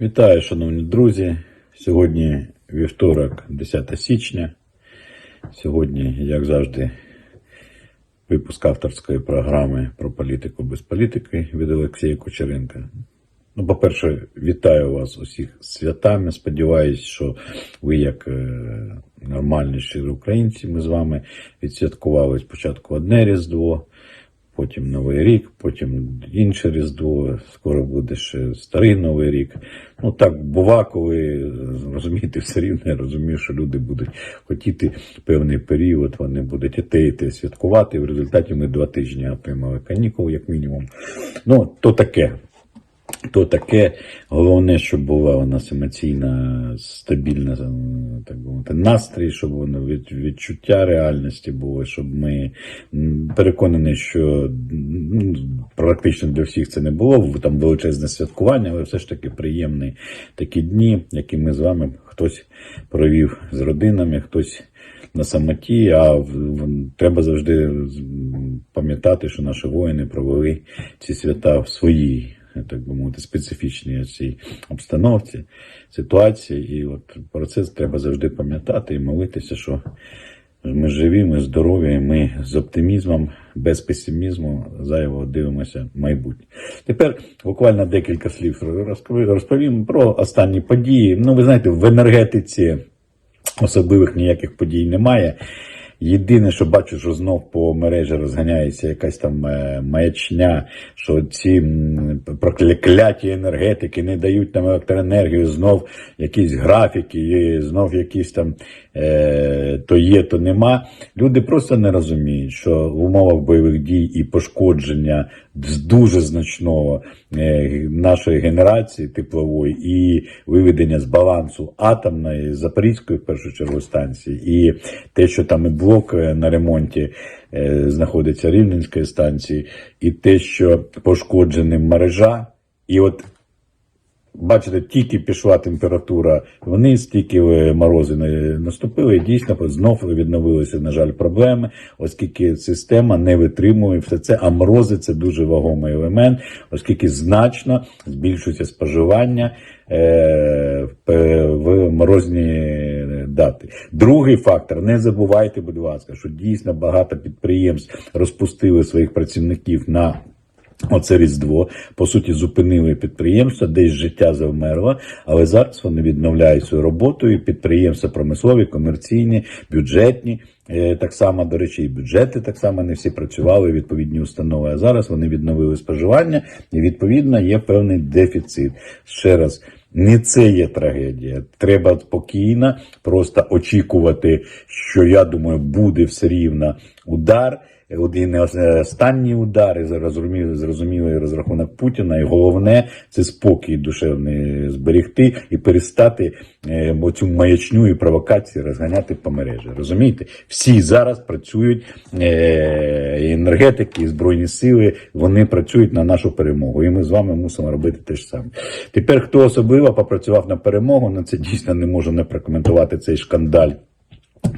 Вітаю, шановні друзі. Сьогодні вівторок, 10 січня. Сьогодні, як завжди, випуск авторської програми про політику без політики від Олексія Кучеренка. Ну, по-перше, вітаю вас усіх з святами. Сподіваюсь, що ви, як е, нормальні щирі українці, ми з вами відсвяткували спочатку одне Різдво, потім Новий рік, потім інше Різдво, скоро буде ще старий Новий рік. Ну так бува, коли розумієте, все рівно я розумію, що люди будуть хотіти певний період, вони будуть і святкувати. В результаті ми два тижні отримали канікул, як мінімум. Ну, то таке. То таке, головне, щоб була у нас емоційна, стабільна так би мовити, настрій, щоб воно від, відчуття реальності було, щоб ми переконані, що ну, практично для всіх це не було. Там величезне святкування, але все ж таки приємні такі дні, які ми з вами хтось провів з родинами, хтось на самоті, а треба завжди пам'ятати, що наші воїни провели ці свята в своїй, так би мовити, специфічній цій обстановці, ситуації. І от про це треба завжди пам'ятати і молитися, що ми живі, ми здорові, ми з оптимізмом, без песимізму зайво дивимося майбутнє. Тепер буквально декілька слів розповім про останні події. Ну, ви знаєте, в енергетиці особливих ніяких подій немає. Єдине, що бачу, що знов по мережі розганяється якась там е, маячня, що ці прокляті енергетики не дають нам електроенергію, знов якісь графіки, знов якісь там то є, то нема. Люди просто не розуміють, що в умовах бойових дій і пошкодження дуже значного е, нашої генерації теплової і виведення з балансу атомної Запорізької в першу чергу станції, і те, що там і блок е, на ремонті е, знаходиться Рівненської станції, і те, що пошкоджена мережа, і от Бачите, тільки пішла температура вниз, тільки е, морози наступили, і дійсно знов відновилися, на жаль, проблеми, оскільки система не витримує все це, а морози це дуже вагомий елемент, оскільки значно збільшується споживання е, в в морозні дати. Другий фактор, не забувайте, будь ласка, що дійсно багато підприємств розпустили своїх працівників на Оце Різдво, по суті, зупинили підприємства, десь життя завмерло, але зараз вони відновляють свою роботу, і підприємства промислові, комерційні, бюджетні. е, Так само, до речі, і бюджети так само не всі працювали, відповідні установи. А зараз вони відновили споживання, і відповідно є певний дефіцит. Ще раз. Не це є трагедія. Треба спокійно просто очікувати, що я думаю, буде все рівно удар. Один і останній удар, і зрозумілий, зрозумілий розрахунок Путіна, і головне це спокій душевний зберегти і перестати е, оцю маячню і провокації розганяти по мережі. Розумієте? Всі зараз працюють е, енергетики, і збройні сили, вони працюють на нашу перемогу. І ми з вами мусимо робити те ж саме. Тепер хто особливо попрацював на перемогу, на це дійсно не можу не прокоментувати цей шкандаль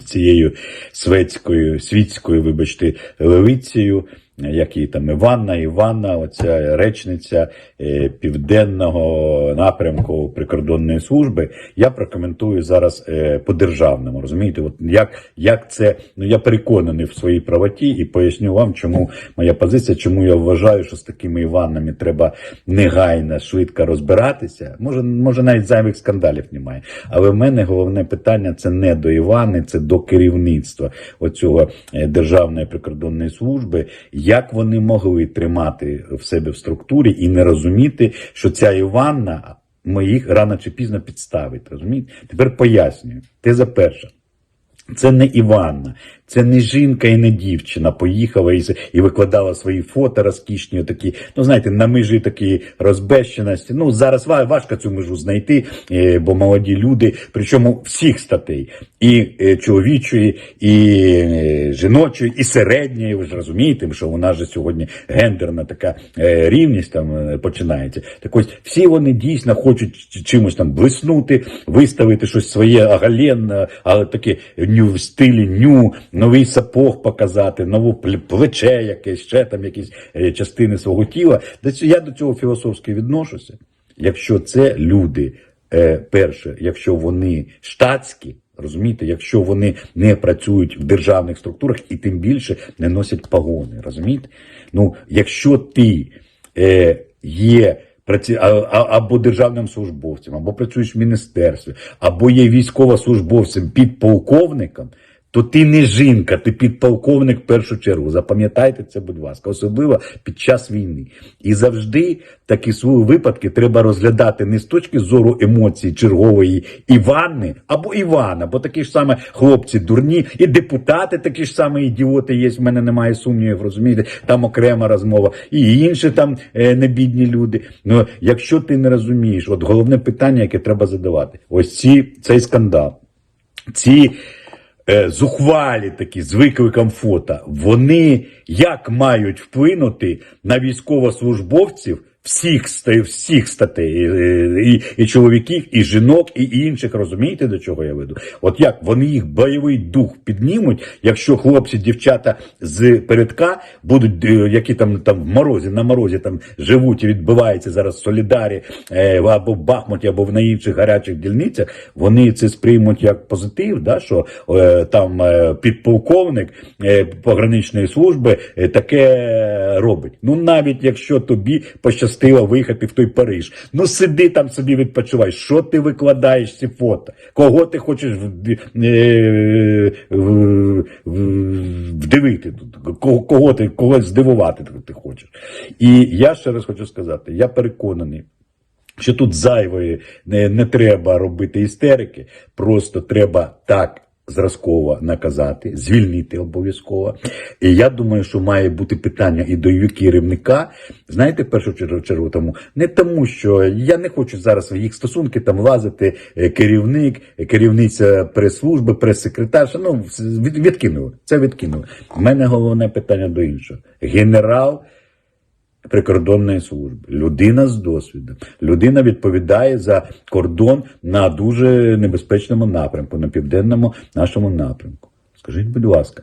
цією светською, світською, вибачте, левицею, як її там Іванна, Іванна, оця речниця е, південного напрямку прикордонної служби. Я прокоментую зараз е, по державному. Розумієте, от як, як це ну я переконаний в своїй правоті і поясню вам, чому моя позиція, чому я вважаю, що з такими Іваннами треба негайно, швидко розбиратися. Може, може навіть зайвих скандалів немає. Але в мене головне питання це не до Івани, це до керівництва оцього е, державної прикордонної служби. Як вони могли тримати в себе в структурі і не розуміти, що ця Іванна моїх рано чи пізно підставить. Розумієте? Тепер пояснюю. Теза перша. Це не Іванна, це не жінка і не дівчина поїхала і, і викладала свої фото розкішні, такі, ну знаєте, на межі такі розбещеності. Ну зараз ва- важко цю межу знайти, е, бо молоді люди, причому всіх статей, і е, чоловічої, і е, жіночої, і середньої. Ви ж розумієте, що у нас же сьогодні гендерна така рівність там починається. Так ось всі вони дійсно хочуть чимось там блиснути, виставити щось своє агаленне, але таке ню в стилі ню, новий сапог показати, нову пле- плече якесь, ще там якісь е, частини свого тіла. Я до цього філософськи відношуся. якщо це люди, е, перше, якщо вони штатські, розумієте, якщо вони не працюють в державних структурах і тим більше не носять погони, розумієте? Ну, якщо ти е, є або державним службовцем, або працюєш в міністерстві, або є військовослужбовцем підполковником, то ти не жінка, ти підполковник в першу чергу. Запам'ятайте це, будь ласка, особливо під час війни. І завжди такі свої випадки треба розглядати не з точки зору емоцій чергової Іванни або Івана, бо такі ж саме хлопці дурні, і депутати такі ж саме ідіоти є. В мене немає сумнівів, розумієте, там окрема розмова, і інші там е, небідні люди. Ну, якщо ти не розумієш, от головне питання, яке треба задавати, ось ці цей скандал, ці зухвалі такі з викликом фото, вони як мають вплинути на військовослужбовців всіх, всіх статей, е, і, і чоловіків, і жінок, і інших, розумієте, до чого я веду? От як вони їх бойовий дух піднімуть, якщо хлопці, дівчата з передка будуть, е, які там, там в морозі, на морозі там живуть і відбиваються зараз в Солідарі е, або в Бахмуті, або на інших гарячих дільницях, вони це сприймуть як позитив, да, що е, там підполковник пограничної служби таке робить. Ну навіть якщо тобі пощастило виїхати в той Париж, ну сиди там собі відпочивай. Що ти викладаєш ці фото? Кого ти хочеш е, вдивити тут? Кого ти когось здивувати ти хочеш? І я ще раз хочу сказати: я переконаний. Що тут зайвої не, не треба робити істерики, просто треба так зразково наказати, звільнити обов'язково. І я думаю, що має бути питання і до керівника. Знаєте, першу чергу, чергу тому не тому, що я не хочу зараз в їх стосунки там лазити е, керівник, е, керівниця прес-служби, прес-секретарша. Ну, від, відкинули. Це відкинули. У мене головне питання до іншого. Генерал прикордонної служби, людина з досвідом. Людина відповідає за кордон на дуже небезпечному напрямку, на південному нашому напрямку. Скажіть, будь ласка,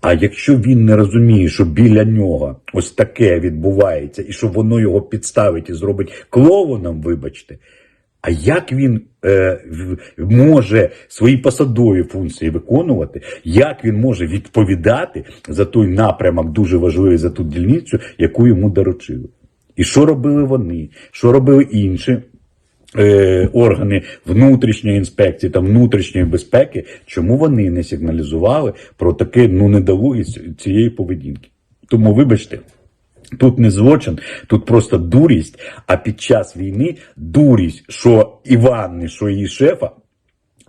а якщо він не розуміє, що біля нього ось таке відбувається, і що воно його підставить і зробить клоуном, вибачте. А як він е, може свої посадові функції виконувати? Як він може відповідати за той напрямок, дуже важливий за ту дільницю, яку йому доручили? І що робили вони? Що робили інші? Е, органи внутрішньої інспекції та внутрішньої безпеки, чому вони не сигналізували про таке ну недолугість цієї поведінки? Тому, вибачте, Тут не злочин, тут просто дурість. А під час війни дурість, що Іванни, що її шефа,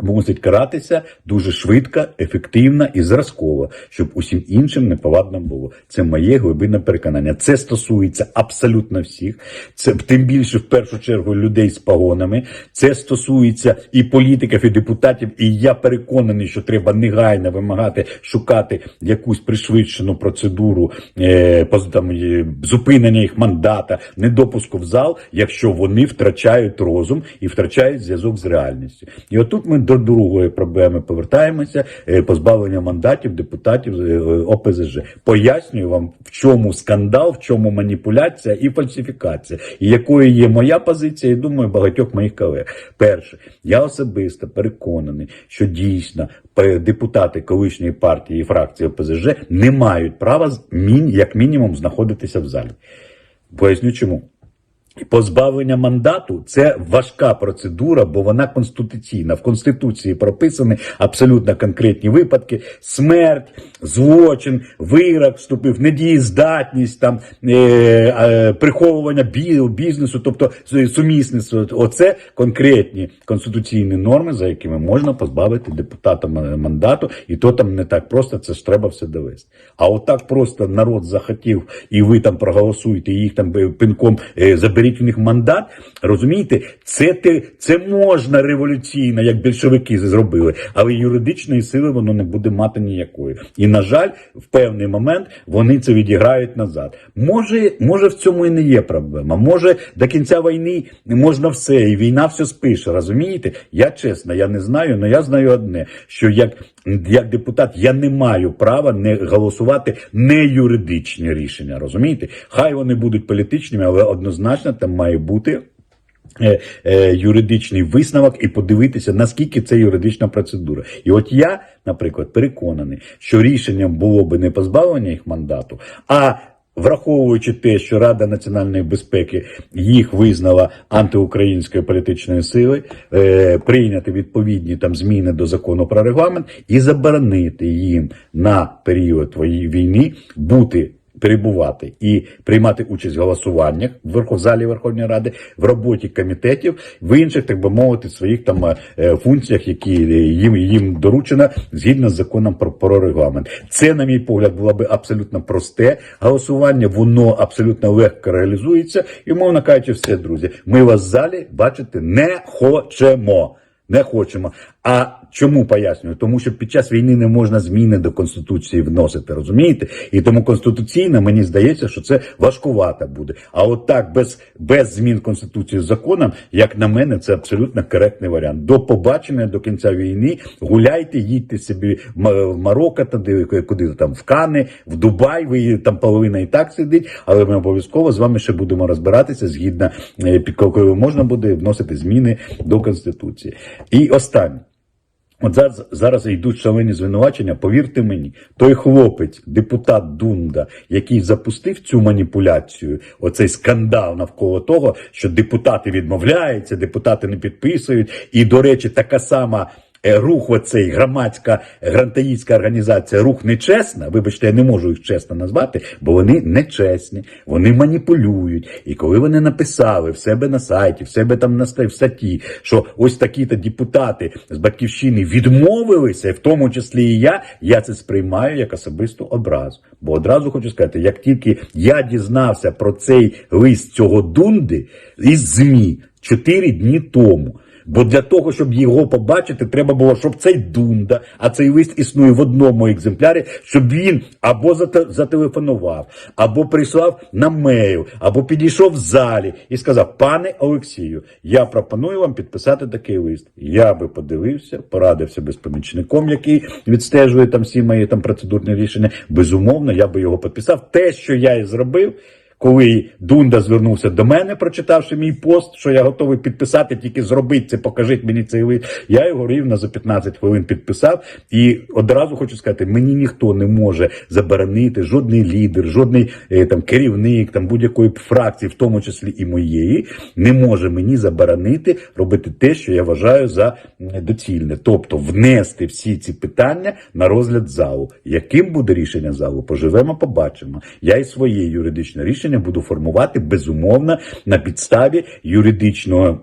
мусить каратися дуже швидко, ефективно і зразково, щоб усім іншим неповадно було. Це моє глибинне переконання. Це стосується абсолютно всіх. Це тим більше в першу чергу людей з погонами. Це стосується і політиків, і депутатів. І я переконаний, що треба негайно вимагати шукати якусь пришвидшену процедуру е, там, е, зупинення їх мандата, недопуску в зал, якщо вони втрачають розум і втрачають зв'язок з реальністю. І отут ми до другої проблеми повертаємося: е, позбавлення мандатів депутатів е, ОПЗЖ. Пояснюю вам, в чому скандал, в чому маніпуляція і фальсифікація, і якою є моя позиція, і думаю, багатьох моїх колег. Перше, я особисто переконаний, що дійсно е, депутати колишньої партії і фракції ОПЗЖ не мають права як мінімум знаходитися в залі. Поясню чому. Позбавлення мандату це важка процедура, бо вона конституційна. В конституції прописані абсолютно конкретні випадки: смерть, злочин, вирок вступив, недієздатність, там е, е, приховування бі- бізнесу, тобто сумісництво. Оце конкретні конституційні норми, за якими можна позбавити депутата мандату, і то там не так просто. Це ж треба все довести. А отак просто народ захотів, і ви там проголосуєте, і їх там е, пинком е, заберіть у них мандат. Розумієте, це це можна революційно, як більшовики зробили, але юридичної сили воно не буде мати ніякої. І на жаль, в певний момент вони це відіграють назад. Може, може в цьому і не є проблема. Може до кінця війни можна все, і війна все спише. Розумієте? Я чесно, я не знаю, але я знаю одне: що як, як депутат я не маю права не голосувати не юридичні рішення. Розумієте? Хай вони будуть політичними, але однозначно там має бути. е, е, юридичний висновок і подивитися, наскільки це юридична процедура. І от я, наприклад, переконаний, що рішенням було би не позбавлення їх мандату, а Враховуючи те, що Рада національної безпеки їх визнала антиукраїнською політичної сили, е, прийняти відповідні там зміни до закону про регламент і заборонити їм на період війни бути. Перебувати і приймати участь в голосуваннях в залі Верховної Ради, в роботі комітетів, в інших, так би мовити, своїх там е, функціях, які їм, їм доручено згідно з законом про, про регламент. Це, на мій погляд, було би абсолютно просте голосування. Воно абсолютно легко реалізується. І, мовно кажучи, все, друзі, ми вас в залі бачити не хочемо. Не хочемо. А чому пояснюю? Тому що під час війни не можна зміни до конституції вносити, розумієте? І тому конституційно мені здається, що це важкувато буде. А от так без, без змін конституції з законом, як на мене, це абсолютно коректний варіант. До побачення до кінця війни гуляйте, їдьте собі в Марокко, туди, куди там в Кани, в Дубай. Ви там половина і так сидить, але ми обов'язково з вами ще будемо розбиратися згідно е, під можна буде вносити зміни до конституції. І останнє. От зараз, зараз йдуть шалені звинувачення. Повірте мені, той хлопець, депутат Дунда, який запустив цю маніпуляцію, оцей скандал навколо того, що депутати відмовляються, депутати не підписують. І, до речі, така сама. Е, Рух, оцей громадська грантаїцька організація, рух нечесна. Вибачте, я не можу їх чесно назвати, бо вони нечесні, вони маніпулюють. І коли вони написали в себе на сайті, в себе там на статті, що ось такі-то депутати з батьківщини відмовилися, в тому числі і я, я це сприймаю як особисту образу. Бо одразу хочу сказати, як тільки я дізнався про цей лист цього дунди із ЗМІ чотири дні тому. Бо для того, щоб його побачити, треба було, щоб цей Дунда, а цей лист існує в одному екземплярі, щоб він або зате- зателефонував, або прислав на мейл, або підійшов в залі і сказав: Пане Олексію, я пропоную вам підписати такий лист. Я би подивився, порадився би з помічником, який відстежує там всі мої там процедурні рішення. Безумовно, я би його підписав. Те, що я і зробив. Коли Дунда звернувся до мене, прочитавши мій пост, що я готовий підписати, тільки зробіть це, покажіть мені цей лист. Я його рівно за 15 хвилин підписав. І одразу хочу сказати, мені ніхто не може заборонити, жодний лідер, жодний е, там керівник там будь-якої фракції, в тому числі і моєї, не може мені заборонити робити те, що я вважаю за доцільне. Тобто внести всі ці питання на розгляд залу. Яким буде рішення залу? Поживемо, побачимо. Я і своє юридичне рішення буду формувати безумовно на підставі юридичного.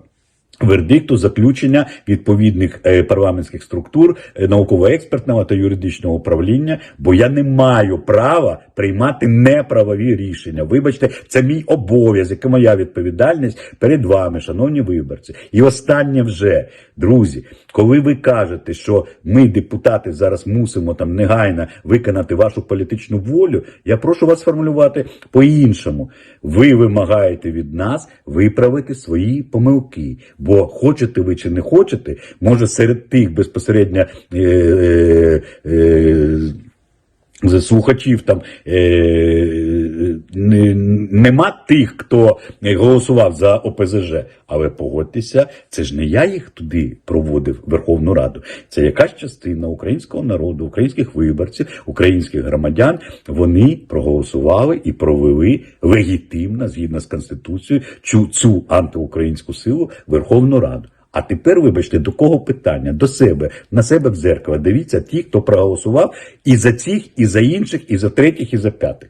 Вердикту заключення відповідних е, парламентських структур е, науково-експертного та юридичного управління, бо я не маю права приймати неправові рішення. Вибачте, це мій обов'язок і моя відповідальність перед вами, шановні виборці. І останнє вже, друзі, коли ви кажете, що ми, депутати, зараз мусимо там негайно виконати вашу політичну волю, я прошу вас сформулювати по-іншому. Ви вимагаєте від нас виправити свої помилки. Бо хочете ви чи не хочете, може серед тих безпосередньо. Е, е, е, слухачів там е, нема тих, хто голосував за ОПЗЖ. Але погодьтеся, це ж не я їх туди проводив Верховну Раду. Це якась частина українського народу, українських виборців, українських громадян. Вони проголосували і провели легітимно, згідно з конституцією, цю, цю антиукраїнську силу Верховну Раду. А тепер, вибачте, до кого питання? До себе, на себе в дзеркало. Дивіться ті, хто проголосував і за цих, і за інших, і за третіх, і за п'ятих.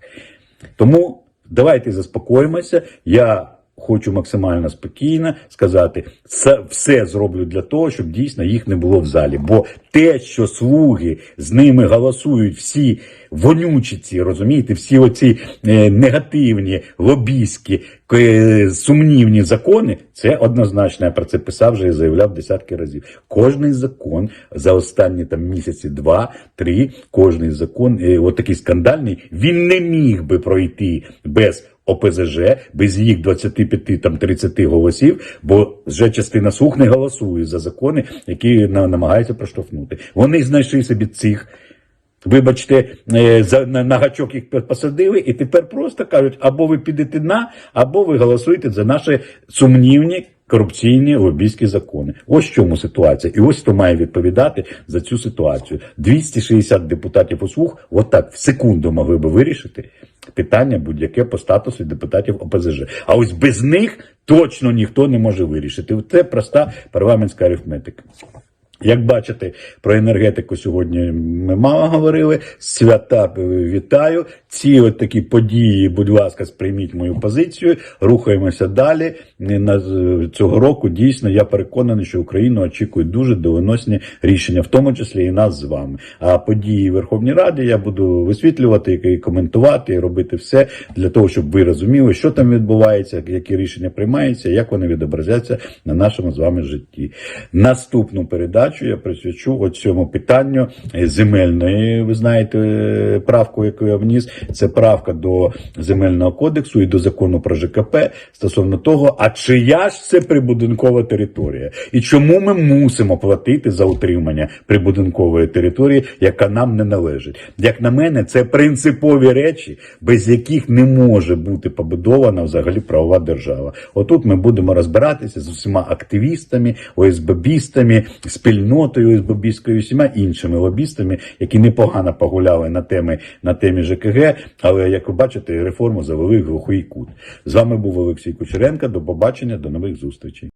Тому давайте заспокоїмося. Я хочу максимально спокійно сказати, все, зроблю для того, щоб дійсно їх не було в залі. Бо те, що слуги з ними голосують, всі вонючі ці, розумієте, всі оці е, негативні, лобійські, е, сумнівні закони, це однозначно. Я про це писав вже і заявляв десятки разів. Кожний закон за останні там місяці, два-три, кожний закон, е, от скандальний, він не міг би пройти без. ОПЗЖ без їх 25 там 30 голосів, бо вже частина слух не голосує за закони, які на- намагаються проштовхнути. Вони знайшли собі цих. Вибачте, е, за на гачок їх посадили, і тепер просто кажуть: або ви підете на, або ви голосуєте за наші сумнівні корупційні лобійські закони. Ось чому ситуація. І ось хто має відповідати за цю ситуацію. 260 депутатів у слух отак в секунду могли би вирішити питання будь-яке по статусу депутатів ОПЗЖ. А ось без них точно ніхто не може вирішити. Це проста парламентська арифметика. Як бачите, про енергетику сьогодні ми мало говорили. Свята вітаю. Ці от такі події, будь ласка, сприйміть мою позицію. Рухаємося далі. На цього року дійсно я переконаний, що Україну очікують дуже доленосні рішення, в тому числі і нас з вами. А події Верховній Раді я буду висвітлювати і коментувати, і робити все для того, щоб ви розуміли, що там відбувається, які рішення приймаються, як вони відобразяться на нашому з вами житті. Наступну передачу я присвячу от цьому питанню земельної. Ви знаєте, правку, яку я вніс, це правка до земельного кодексу і до закону про ЖКП стосовно того, а чия ж це прибудинкова територія, і чому ми мусимо платити за утримання прибудинкової території, яка нам не належить. Як на мене, це принципові речі, без яких не може бути побудована взагалі правова держава. Отут ми будемо розбиратися з усіма активістами, ОСББістами, спільнотою з Бобіською, всіма іншими лобістами, які непогано погуляли на теми на темі ЖКГ. Але як ви бачите, реформу завели в глухий кут. З вами був Олексій Кучеренко. До побачення, до нових зустрічей.